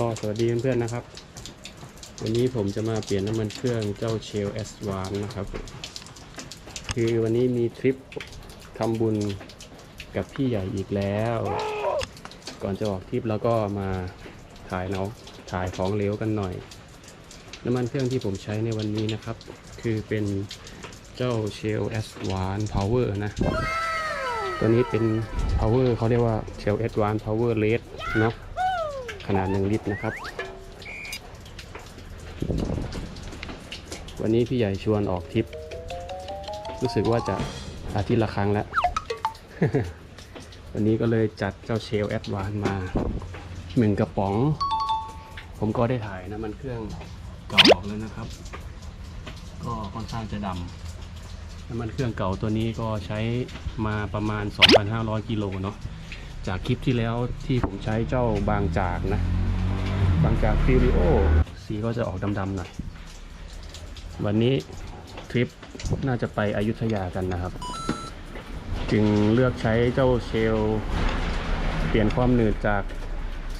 ก็สวัสดีเพื่อนๆนะครับ วันนี้ผมจะมาเปลี่ยนน้ำมันเครื่องเจ้าเชลเอสวานนะครับ คือวันนี้มีทริปทำบุญกับพี่ใหญ่อีกแล้ว ก่อนจะออกทริปแล้วก็มาถ่ายเนาะถ่ายของเหลวกันหน่อย น้ำมันเครื่องที่ผมใช้ในวันนี้นะครับ คือเป็นเจ้าเชลเอสวานพาวเวอร์นะ ตัวนี้เป็น power เขาเรียกว่า Shell Advanced Power Red เนาะ ขนาด 1 ลิตรนะครับ วันนี้พี่ใหญ่ชวนออกทริป รู้สึกว่าจะอาทิตย์ละครั้งแล้ว วันนี้ก็เลยจัดเจ้า Shell Advanced มาหนึ่งกระป๋อง ผมก็ได้ถ่ายน้ำมันเครื่องเก่าออกแล้วนะครับ ก็ค่อนข้างจะดำน้ำมันเครื่องเก่าตัวนี้ก็ใช้มาประมาณ 2,500 กิโลเนาะ จากคลิปที่แล้วที่ผมใช้เจ้าบางจากนะ บางจากฟิลิโอสีก็จะออกดำๆหน่อยวันนี้ทริปน่าจะไปอยุธยากันนะครับ จึงเลือกใช้เจ้าเชล เปลี่ยนความหนืดจาก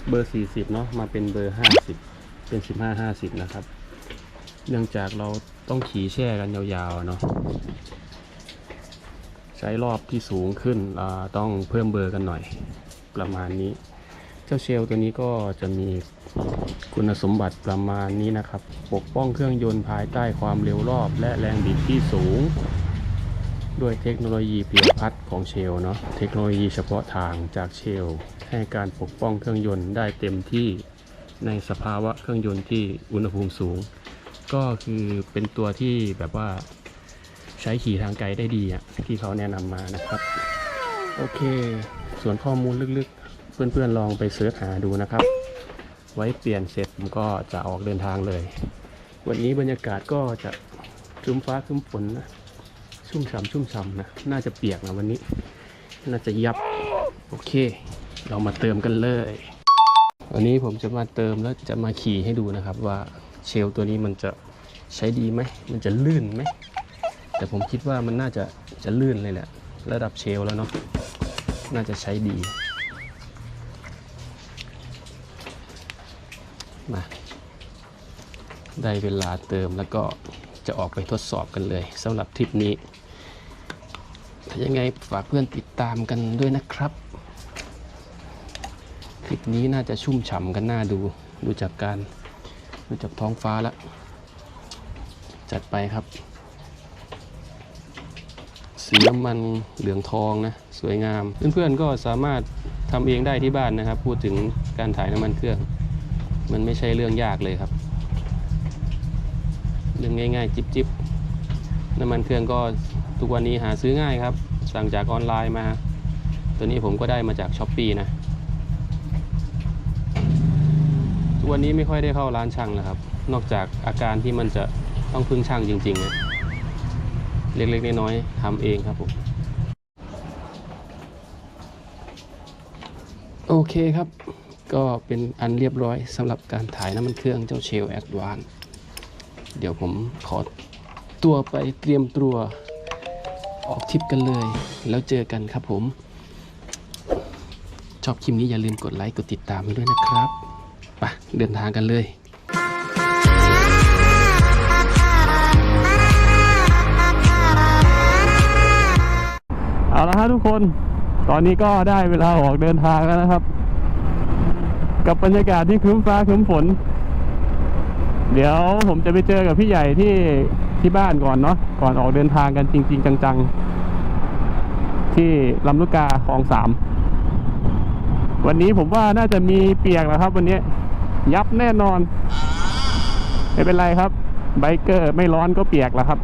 เบอร์ 40 เนาะมาเป็นเบอร์ 50 เป็น 15-50 นะครับ เนื่องจากเราต้องขี่แช่กันยาวๆเนาะ ใช้รอบที่สูงขึ้นอ่าต้องเพิ่มเบอร์กันหน่อยประมาณนี้ เจ้าเชลตัวนี้ก็จะมีคุณสมบัติประมาณนี้นะครับ ปกป้องเครื่องยนต์ภายใต้ความเร็วรอบและแรงบิดที่สูง ด้วยเทคโนโลยีเพียวพัดของเชลเนาะเทคโนโลยีเฉพาะทางจากเชล ให้การปกป้องเครื่องยนต์ได้เต็มที่ในสภาวะเครื่องยนต์ที่อุณหภูมิสูง ก็คือเป็นตัวที่แบบว่า ช้ขี่ทางไกลได้ดีอะที่เขาแนะนำมานะครับ โอเค ส่วนข้อมูลลึกๆ เพื่อนๆลองไปเสิร์ชหาดูนะครับ ไว้เปลี่ยนเสร็จผมก็จะออกเดินทางเลย วันนี้บรรยากาศก็จะครึ้มฟ้าครึ้มฝนนะชุ่มฉ่ำชุ่มฉ่ำนะน่าจะเปียกนะวันนี้ น่าจะยับ โอเค เรามาเติมกันเลยวันนี้ผมจะมาเติมแล้วจะมาขี่ให้ดูนะครับว่าเชลตัวนี้มันจะใช้ดีไหม มันจะลื่นไหม แต่ผมคิดว่ามันน่าจะจะลื่นเลยแหละ ระดับเชลแล้วเนาะน่าจะใช้ดี มา ได้เวลาเติมแล้วก็จะออกไปทดสอบกันเลยสำหรับทริปนี้ ถ้ายังไงฝากเพื่อนติดตามกันด้วยนะครับทริปนี้น่าจะชุ่มฉ่ำกันน่าดู ดูจากการ ดูจากท้องฟ้าแล้ว จัดไปครับ สีน้ำมันเหลืองทองนะสวยงาม เพื่อนๆก็สามารถทำเองได้ที่บ้านนะครับ พูดถึงการถ่ายน้ำมันเครื่อง มันไม่ใช่เรื่องยากเลยครับ เรื่องง่ายๆ จิบๆ น้ำมันเครื่องก็ทุกวันนี้หาซื้อง่ายครับ สั่งจากออนไลน์มา ตัวนี้ผมก็ได้มาจากช้อปปีนะทุกวันนี้ไม่ค่อยได้เข้าร้านช่างแล้วครับ นอกจากอาการที่มันจะต้องพึ่งช่างจริงๆนะ เล็กๆน้อยๆทำเองครับผมโอเคครับ ก็เป็นอันเรียบร้อยสำหรับการถ่ายน้ำมันเครื่องเจ้าเชลแอดวานเดี๋ยวผมขอตัวไปเตรียมตัวออกทริปกันเลย แล้วเจอกันครับผม ชอบคลิปนี้อย่าลืมกดไลค์ กดติดตามด้วยนะครับไปเดินทางกันเลย เอาละฮะทุกคน ตอนนี้ก็ได้เวลาออกเดินทางแล้วนะครับ กับบรรยากาศที่ครึ้มฟ้าครึ้มฝน เดี๋ยวผมจะไปเจอกับพี่ใหญ่ที่ที่บ้านก่อนเนาะ ก่อนออกเดินทางกันจริง ๆ จัง ๆ ที่ลำลูกกาคลองสาม วันนี้ผมว่าน่าจะมีเปียกแล้วครับ วันนี้ยับแน่นอน ไม่เป็นไรครับ ไบเกอร์ไม่ร้อนก็เปียกแล้วครับ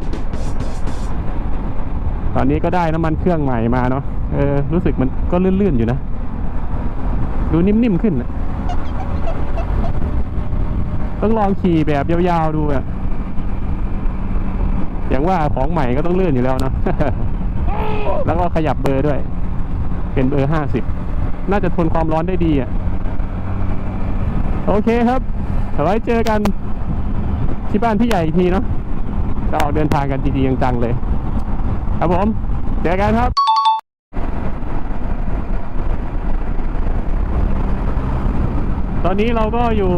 ตอนนี้ก็ได้น้ำมันเครื่องใหม่มาเนาะเออรู้สึกมันก็ลื่นๆอยู่นะ ดูนิ่มๆขึ้นนะต้องลองขี่แบบยาวๆดูอะอย่างว่าของใหม่ก็ต้องลื่นอยู่แล้วเนาะ แล้วก็ขยับเบอร์ด้วย เป็นเบอร์ห้าสิบ น่าจะทนความร้อนได้ดีอะโอเคครับไว้เจอกันที่บ้านพี่ใหญ่อีกทีเนาะจะออกเดินทางกันดีๆจังๆเลย ครับผม เจอกันครับตอนนี้เราก็อยู่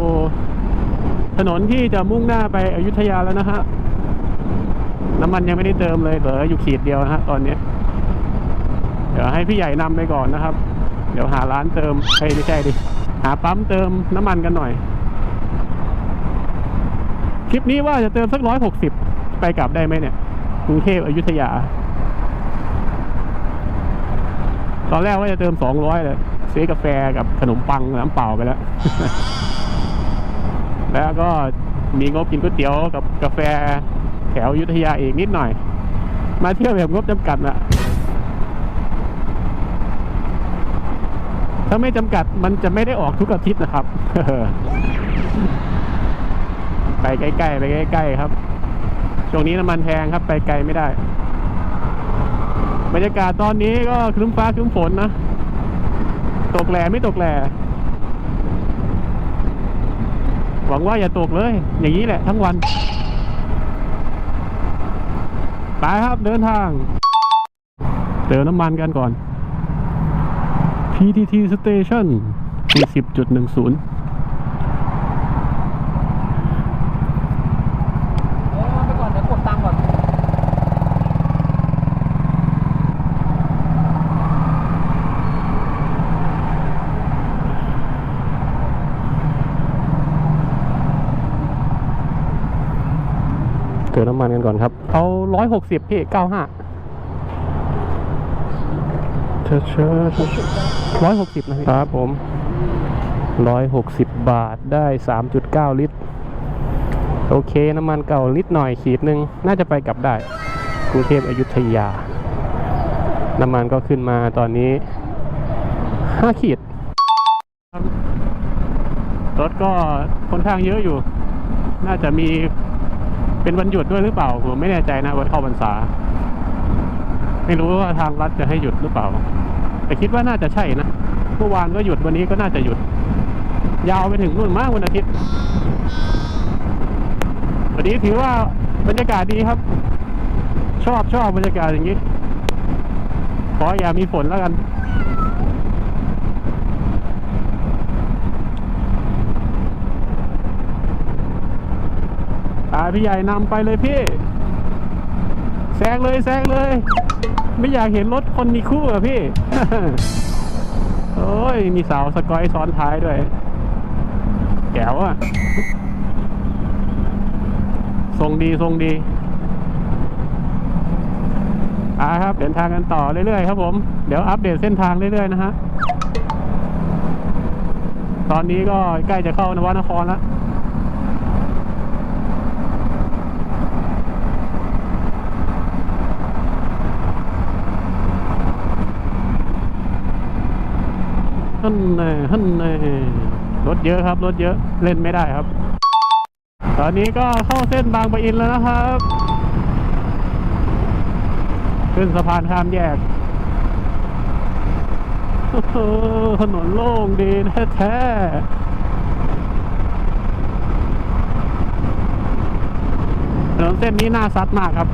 ถนนที่จะมุ่งหน้าไปอยุธยาแล้วนะฮะ น้ำมันยังไม่ได้เติมเลยเหลืออยู่ขีดเดียวนะฮะตอนนี้ เดี๋ยวให้พี่ใหญ่นำไปก่อนนะครับ เดี๋ยวหาร้านเติมเฮ้ยไม่ใช่ดิ หาปั๊มเติมน้ำมันกันหน่อย คลิปนี้ว่าจะเติมสักร้อยหกสิบไปกลับได้ไหมเนี่ย กรุงเทพอยุธยา ตอนแรกว่าจะเติมสองร้อยเลยซื้อกาแฟกับขนมปังน้ำเปล่าไปแล้ว แล้วก็มีงบกินก๋วยเตี๋ยวกับกาแฟแถวยุทธยาอีกนิดหน่อย มาเที่ยวแบบงบจำกัดนะถ้าไม่จำกัดมันจะไม่ได้ออกทุกอาทิตย์นะครับ ไปใกล้ๆไปใกล้ๆครับ ช่วงนี้น้ำมันแพงครับ ไปไกลไม่ได้ บรรยากาศตอนนี้ก็ครึ้มฟ้าครึ้มฝนนะ ตกแหล่ไม่ตกแหล่หวังว่าอย่าตกเลย อย่างนี้แหละทั้งวัน ไปครับเดินทาง เติมน้ำมันกันก่อน PTT Station 40.10 ไปก่อนเดี๋ยวกดตังค์ก่อน เติมน้ำมันกันก่อนครับ เอาร้อยหกสิบพี่เก้าห้าเชอเชอร้อยหกสิบนะพี่ครับผมร้อยหกสิบบาทได้สามจุดเก้าลิตร โอเค น้ำมันเก่าลิตรหน่อยขีดหนึ่งน่าจะไปกลับได้กรุงเทพอยุธยา น้ำมันก็ขึ้นมาตอนนี้ห้าขีดครับรถก็ค่อนข้างเยอะอยู่ น่าจะมี เป็นวันหยุดด้วยหรือเปล่าผมไม่แน่ใจนะวันเข้าพรรษา ไม่รู้ว่าทางรัฐจะให้หยุดหรือเปล่า แต่คิดว่าน่าจะใช่นะเมื่อวานก็หยุดวันนี้ก็น่าจะหยุด ยาวไปถึงนู่นมากวันอาทิตย์วันนี้ถือว่าบรรยากาศดีครับ ชอบชอบบรรยากาศอย่างนี้ ขออย่ามีฝนแล้วกัน พี่ใหญ่นำไปเลยพี่ แซงเลยแซงเลย ไม่อยากเห็นรถคนมีคู่อะพี่ โอ้ย มีสาวสกอยซ้อนท้ายด้วย แก้วอะทรงดีทรงดีอ่าครับเดินทางกันต่อเรื่อยๆครับผม เดี๋ยวอัปเดตเส้นทางเรื่อยๆนะฮะ ตอนนี้ก็ใกล้จะเข้านวนครแล้ว ฮันแน่ฮันแน่รถเยอะครับรถเยอะเล่นไม่ได้ครับ ตอนนี้ก็เข้าเส้นบางปะอินแล้วนะครับ ขึ้นสะพานข้ามแยกถนนโล่งดีแท้ๆถนนเส้นนี้น่าซัดมากครับ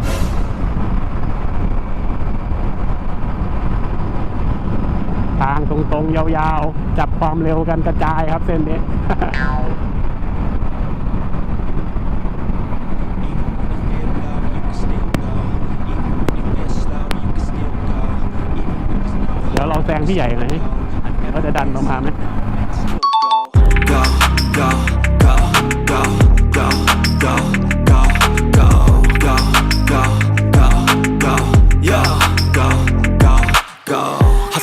รงยาวๆ จับความเร็วกันกระจายครับเส้นนี้แล้วเราแซงพี่ใหญ่เลยก็จะดันประมาณไหม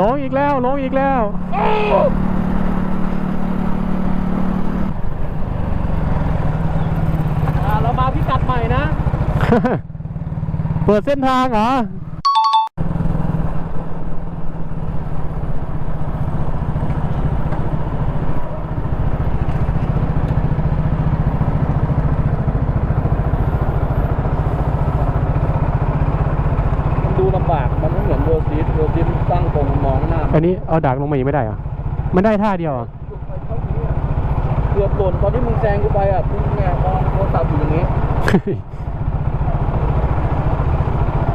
ลงอีกแล้วลงอีกแล้วอ่าเรามาพิกัดใหม่นะ เปิดเส้นทางเหรอำบาก มันไม่เหมือนเวอร์ซีดเวอร์ซีดตั้งตรงม องหน้าอันนี้เอาดักลงมาอีกไม่ได้เหรอมันได้ท่าเดียวเหรอเกือบหล่นตอนที่มึงแซงกูไปอะมึงแงมองโทรศัพท์อยู่อย่างนี้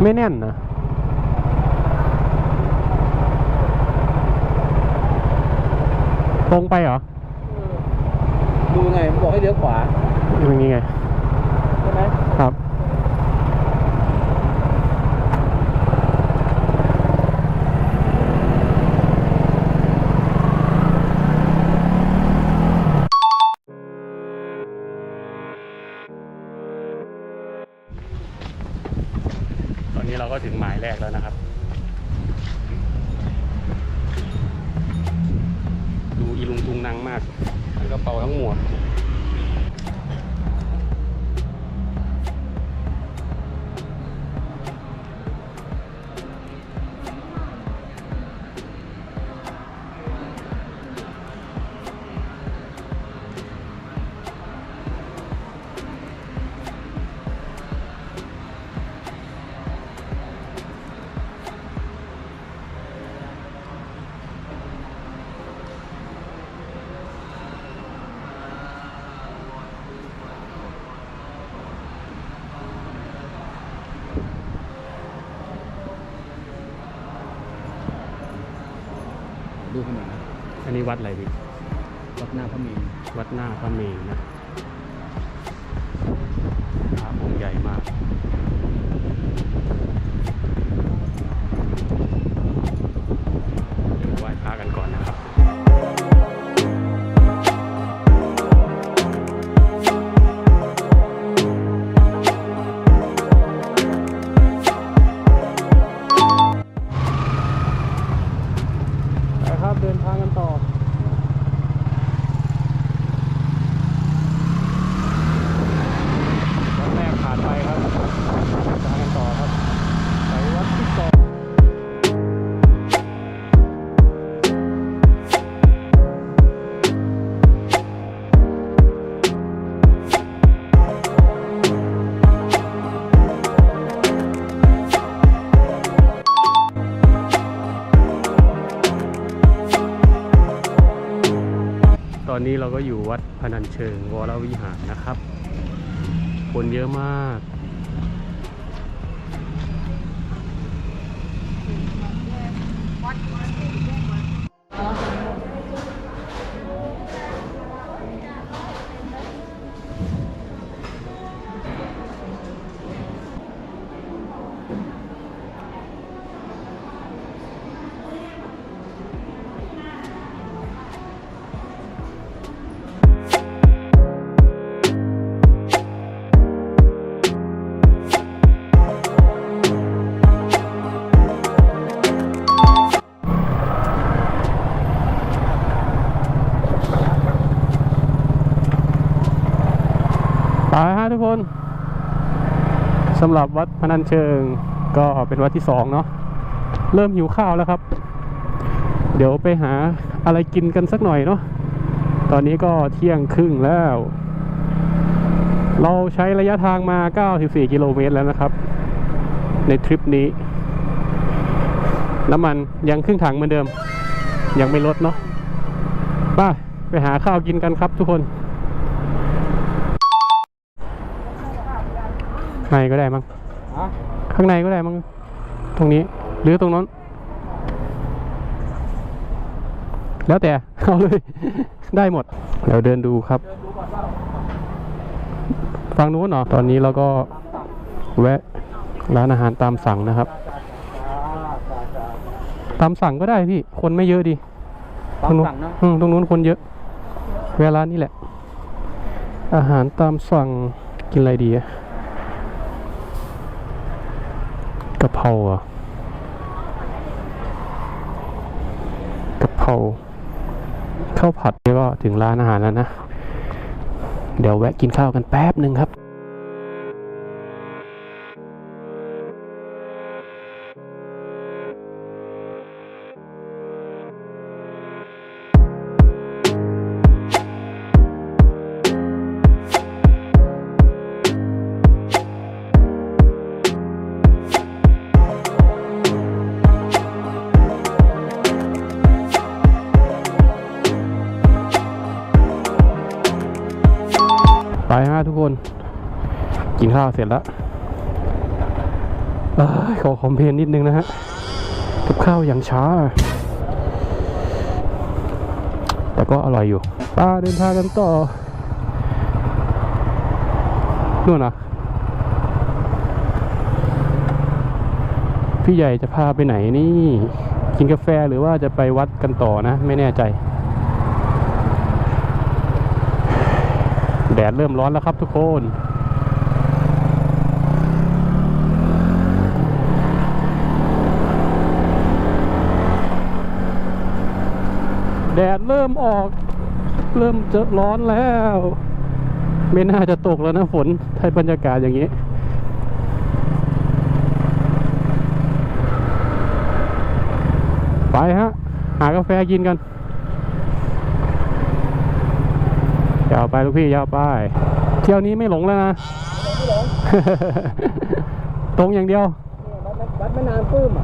ไม่แน่นนะ ตรงไปเหรอ ดูไงมันบอกให้เลี้ยวขวาอย่างนี้ไง อนนี้เราก็ถึงหมายแรกแล้วนะครับ ดูอีลุงตุงนังมากทั้งกระเป๋าทั้งหมวก ดูขนาดนั้นอันนี้วัดอะไรพี่วัดหน้าพระเมรุวัดหน้าพระเมรุนะพระองค์ใหญ่มาก นี้เราก็อยู่วัดพนัญเชิงวรวิหารนะครับ คนเยอะมาก กคนสำหรับวัดพนัญเชิงก็เป็นวัดที่สองเนาะเริ่มหิวข้าวแล้วครับ เดี๋ยวไปหาอะไรกินกันสักหน่อยเนาะตอนนี้ก็เที่ยงครึ่งแล้ว เราใช้ระยะทางมา 94 กิโลเมตรแล้วนะครับ ในทริปนี้ น้ำมันยังครึ่งถังเหมือนเดิม ยังไม่ลดเนาะไป้าไปหาข้าวกินกันครับทุกคน ในก็ได้มั้งฮะข้างในก็ได้มั้งตรงนี้ หรือตรงนั้น แล้วแต่เอาเลย ได้หมดเดี๋ยวเดินดูครับฟังนู้นเหรอตอนนี้เราก็แวะร้านอาหารตามสั่งนะครับ ตามสั่งก็ได้พี่ คนไม่เยอะดีตามตรงนู้นสั่งเนาะอืมตรงนู้นคนเยอะ เวลานี้แหละ อาหารตามสั่งกินอะไรดีอะ กะเพราอะกะเพราข้าวผัดนี่ก็ถึงร้านอาหารแล้วนะ เดี๋ยวแวะกินข้าวกันแป๊บหนึ่งครับ ไปฮะทุกคน กินข้าวเสร็จแล้วอขอคอมเพลนนิดนึงนะฮะกับข้าวอย่างช้า แต่ก็อร่อยอยู่ป้าเดินทางกันต่อนู่นนะพี่ใหญ่จะพาไปไหนนี่ กินกาแฟหรือว่าจะไปวัดกันต่อนะ ไม่แน่ใจ แดดเริ่มร้อนแล้วครับทุกคนแดดเริ่มออก เริ่มจะร้อนแล้ว ไม่น่าจะตกแล้วนะฝนถ้าบรรยากาศอย่างนี้ ไปฮะ หากาแฟกินกัน ยาว ไปลูกพี่ยาวไป เที่ยวนี้ไม่หลงแล้วนะตรงอย่างเดียววัดแม่นางปื้มอะ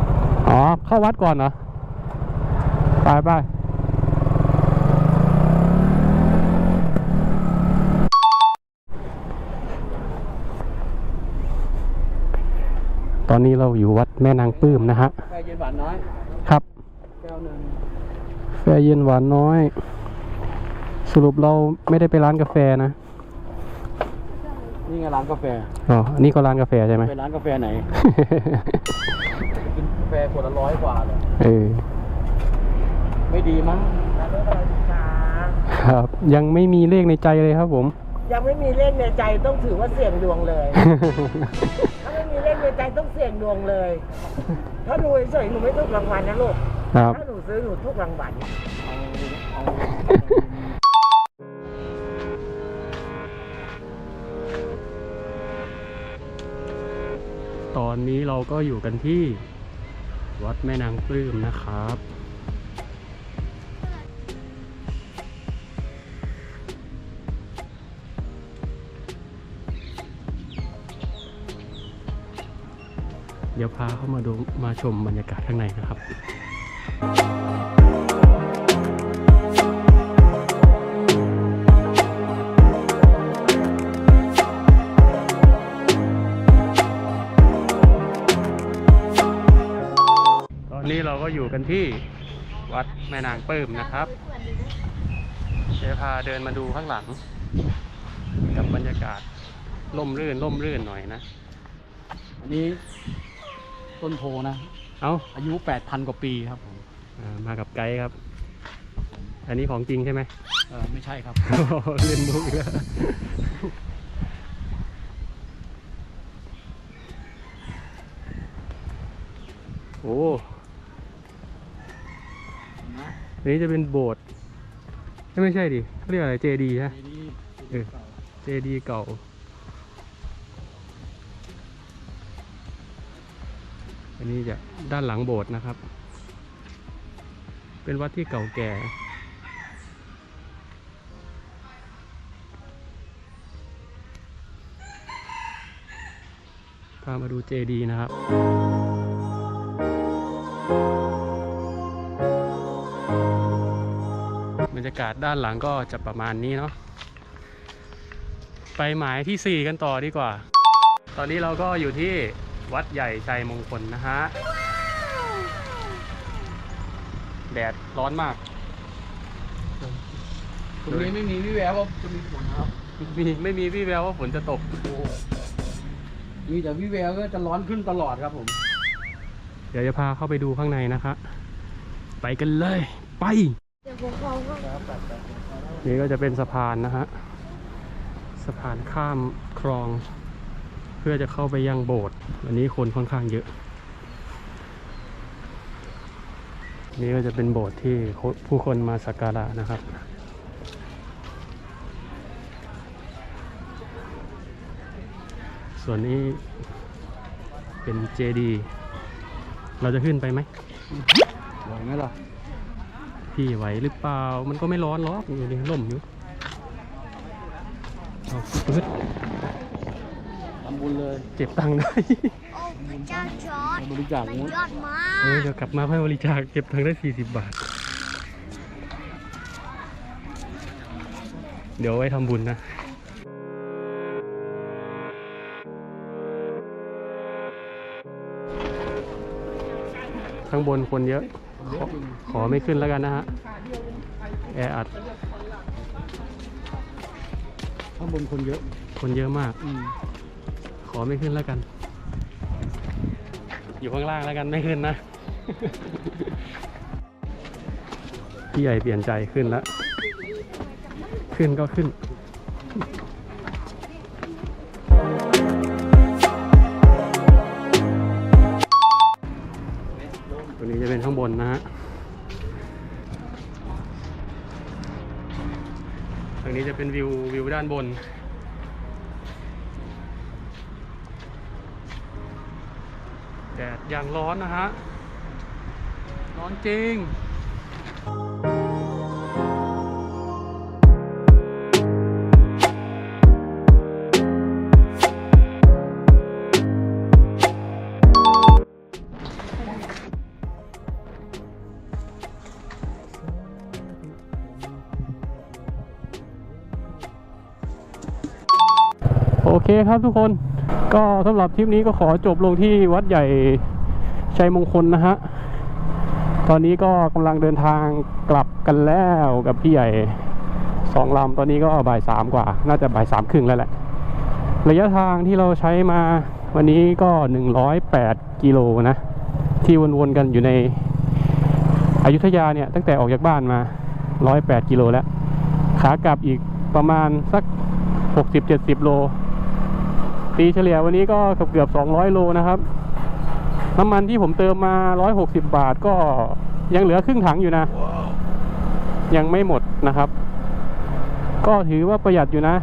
อ๋อ เข้าวัดก่อนเหรอ ไปไปตอนนี้เราอยู่วัดแม่นางปื้มนะฮะแฟเย็นหวานน้อย ครับแก้วหนึ่งแฟเย็นหวานน้อย สรุปเราไม่ได้ไปร้านกาแฟนะ นี่ไงร้านกาแฟ อ๋อ อันนี้ก็ร้านกาแฟใช่ไหมไปร้านกาแฟไหน กินกาแฟขวดละร้อยกว่าเลย เออ ไม่ดีมั้งครับ ยังไม่มีเลขในใจเลยครับผม ยังไม่มีเลขในใจต้องถือว่าเสี่ยงดวงเลย ถ้าไม่มีเลขในใจต้องเสี่ยงดวงเลย ถ้าดูเฉยๆหนูไม่ถูกรางวัลนะลูก ครับ ถ้าหนูซื้อหนูถูกรางวัล เอา อนนี้เราก็อยู่กันที่วัดแม่นางปลื้มนะครับเดี๋ยวพาเข้ามาดูมาชมบรรยากาศข้างในนะครับ แม่นางปลื้มนะครับเดี๋ยวพาเดินมาดูข้างหลัง กับบรรยากาศร่มรื่นร่มรื่นหน่อยนะ อันนี้ต้นโพนะ เอาอายุ 8,000 กว่าปีครับผมอ่ามากับไกด์ครับ อันนี้ของจริงใช่ไหมเออไม่ใช่ครับ เล่นมุกอีกแล้วโอ้ อันนี้จะเป็นโบสถ์เอ้ยไม่ใช่ดิเขาเรียกอะไรเจดีฮะนี่เออเจดีเก่าอันนี้จะด้านหลังโบสถ์นะครับ เป็นวัดที่เก่าแก่ พามาดูเจดีนะครับ รรยากาศด้านหลังก็จะประมาณนี้เนาะไปหมายที่ 4 กันต่อดีกว่า ตอนนี้เราก็อยู่ที่วัดใหญ่ชัยมงคลนะฮะ แดดร้อนมากตรงนี้ไม่มีวิแววว่าจะมีฝนครับมีไม่มีวี่แววว่าฝนจะตก มีแต่วิแววก็จะร้อนขึ้นตลอดครับผม เดี๋ยวจะพาเข้าไปดูข้างในนะคะ ไปกันเลย ไป นี่ก็จะเป็นสะพานนะฮะ สะพานข้ามคลอง เพื่อจะเข้าไปยังโบสถ์วันนี้คนค่อนข้างเยอะ นี่ก็จะเป็นโบสถ์ที่ผู้คนมาสักการะนะครับส่วนนี้เป็นเจดีย์เราจะขึ้นไปไหมไหวไหมล่ะ พี่ไหวหรือเปล่า มันก็ไม่ร้อนหรอกอยู่นี่ล่มอยู่เอาปึ๊ดทำบุญเลยเก็บตังค์ได้โอ้พระเจาร์บริจาคมันยอดมากเดี๋ยวกลับมาให้บริจาคเก็บตังค์ได้ 40 บาท เดี๋ยวไว้ทำบุญนะข้างบนคนเยอะ ขอขอไม่ขึ้นแล้วกันนะฮะแออัดข้างบนคนเยอะ คนเยอะมากอืมขอไม่ขึ้นแล้วกัน อยู่ข้างล่างแล้วกันไม่ขึ้นนะ พี่ใหญ่เปลี่ยนใจขึ้นแล้ว ขึ้นก็ขึ้น เป็นวิววิวด้านบน แดดอย่างร้อนนะฮะ ร้อนจริง คครับทุกคนก็สำหรับทริปนี้ก็ขอจบลงที่วัดใหญ่ชัยมงคลนะฮะ ตอนนี้ก็กำลังเดินทางกลับกันแล้วกับพี่ใหญ่สองลำตอนนี้ก็บ่ายสามกว่า น่าจะบ่ายสามครึ่งแล้วแหละ ระยะทางที่เราใช้มาวันนี้ก็ 108 กิโลนะ ที่วนๆกันอยู่ในอยุธยาเนี่ย ตั้งแต่ออกจากบ้านมา 108 กิโลแล้ว ขากลับอีกประมาณสัก 60-70 โล ตีเฉลี่ยวันนี้ก็เกือบเกือบ200 โลนะครับ น้ำมันที่ผมเติมมา 160 บาทก็ยังเหลือครึ่งถังอยู่นะ ยังไม่หมดนะครับ ก็ถือว่าประหยัดอยู่นะ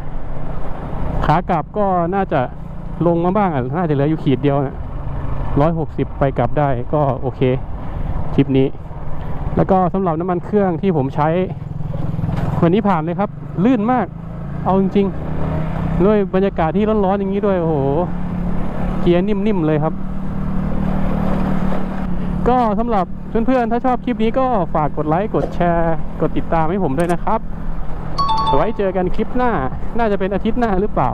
ขากลับก็น่าจะลงมาบ้างอะ น่าจะเหลืออยู่ขีดเดียวนะ160 ไปกลับได้ก็โอเคทริปนี้ แล้วก็สำหรับน้ำมันเครื่องที่ผมใช้ วันนี้ผ่านเลยครับ ลื่นมาก เอาจริงๆ ด้วยบรรยากาศที่ร้อนๆอย่างนี้ด้วยโอ้โหเกียร์นิ่มๆเลยครับ ก็สำหรับเพื่อนๆถ้าชอบคลิปนี้ก็ฝากกดไลค์กดแชร์ กดติดตามให้ผมด้วยนะครับ ไว้เจอกันคลิปหน้า น่าจะเป็นอาทิตย์หน้าหรือเปล่า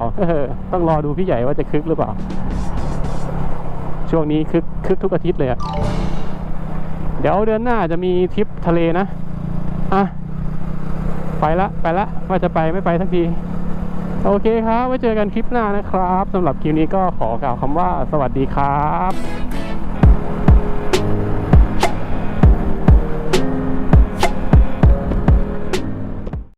ต้องรอดูพี่ใหญ่ว่าจะคึกหรือเปล่า ช่วงนี้คึกคึกทุกอาทิตย์เลยอะเดี๋ยวเดือนหน้าจะมีทริปทะเลนะ อะ ไปละ ไปละ ว่าจะไปไม่ไปสักที โอเคครับ ไว้เจอกันคลิปหน้านะครับสำหรับคลิปนี้ก็ขอกล่าวคำว่าสวัสดีครับ